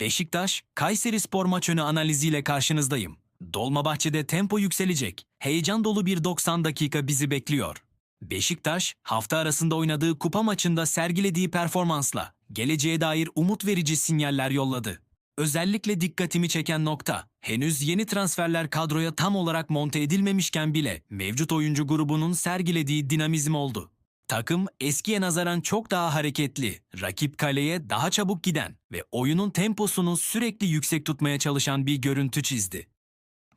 Beşiktaş, Kayseri Spor maç önü analiziyle karşınızdayım. Dolmabahçe'de tempo yükselecek. Heyecan dolu bir 90 dakika bizi bekliyor. Beşiktaş, hafta arasında oynadığı kupa maçında sergilediği performansla geleceğe dair umut verici sinyaller yolladı. Özellikle dikkatimi çeken nokta, henüz yeni transferler kadroya tam olarak monte edilmemişken bile mevcut oyuncu grubunun sergilediği dinamizm oldu. Takım eskiye nazaran çok daha hareketli, rakip kaleye daha çabuk giden ve oyunun temposunu sürekli yüksek tutmaya çalışan bir görüntü çizdi.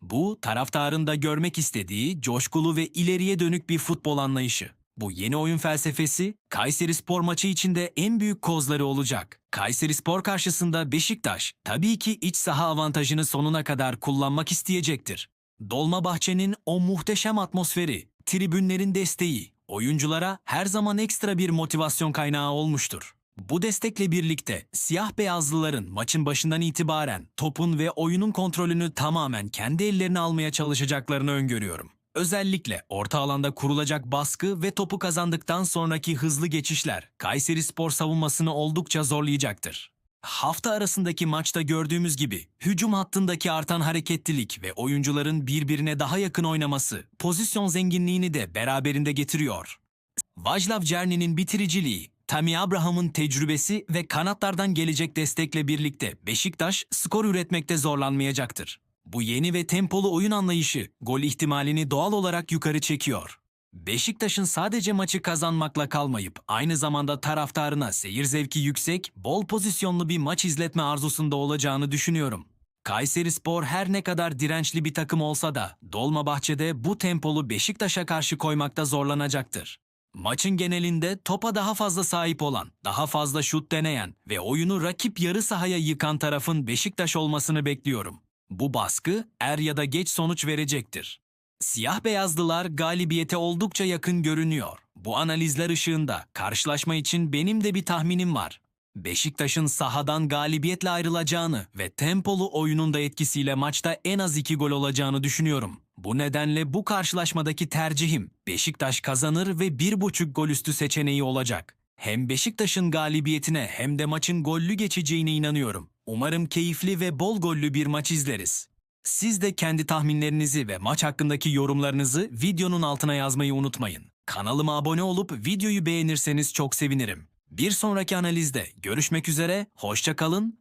Bu taraftarın da görmek istediği coşkulu ve ileriye dönük bir futbol anlayışı. Bu yeni oyun felsefesi Kayseri Spor maçı içinde en büyük kozları olacak. Kayseri Spor karşısında Beşiktaş tabii ki iç saha avantajını sonuna kadar kullanmak isteyecektir. Dolmabahçe'nin o muhteşem atmosferi, tribünlerin desteği, oyunculara her zaman ekstra bir motivasyon kaynağı olmuştur. Bu destekle birlikte siyah beyazlıların maçın başından itibaren topun ve oyunun kontrolünü tamamen kendi ellerine almaya çalışacaklarını öngörüyorum. Özellikle orta alanda kurulacak baskı ve topu kazandıktan sonraki hızlı geçişler Kayseri Spor savunmasını oldukça zorlayacaktır. Hafta arasındaki maçta gördüğümüz gibi hücum hattındaki artan hareketlilik ve oyuncuların birbirine daha yakın oynaması pozisyon zenginliğini de beraberinde getiriyor. Vaclav Cerni'nin bitiriciliği, Tammy Abraham'ın tecrübesi ve kanatlardan gelecek destekle birlikte Beşiktaş skor üretmekte zorlanmayacaktır. Bu yeni ve tempolu oyun anlayışı gol ihtimalini doğal olarak yukarı çekiyor. Beşiktaş'ın sadece maçı kazanmakla kalmayıp aynı zamanda taraftarına seyir zevki yüksek, bol pozisyonlu bir maç izletme arzusunda olacağını düşünüyorum. Kayseri Spor her ne kadar dirençli bir takım olsa da Dolmabahçe'de bu tempolu Beşiktaş'a karşı koymakta zorlanacaktır. Maçın genelinde topa daha fazla sahip olan, daha fazla şut deneyen ve oyunu rakip yarı sahaya yıkan tarafın Beşiktaş olmasını bekliyorum. Bu baskı er ya da geç sonuç verecektir. Siyah beyazlılar galibiyete oldukça yakın görünüyor. Bu analizler ışığında karşılaşma için benim de bir tahminim var. Beşiktaş'ın sahadan galibiyetle ayrılacağını ve tempolu oyunun da etkisiyle maçta en az iki gol olacağını düşünüyorum. Bu nedenle bu karşılaşmadaki tercihim Beşiktaş kazanır ve bir buçuk gol üstü seçeneği olacak. Hem Beşiktaş'ın galibiyetine hem de maçın gollü geçeceğine inanıyorum. Umarım keyifli ve bol gollü bir maç izleriz. Siz de kendi tahminlerinizi ve maç hakkındaki yorumlarınızı videonun altına yazmayı unutmayın. Kanalıma abone olup videoyu beğenirseniz çok sevinirim. Bir sonraki analizde görüşmek üzere, hoşça kalın,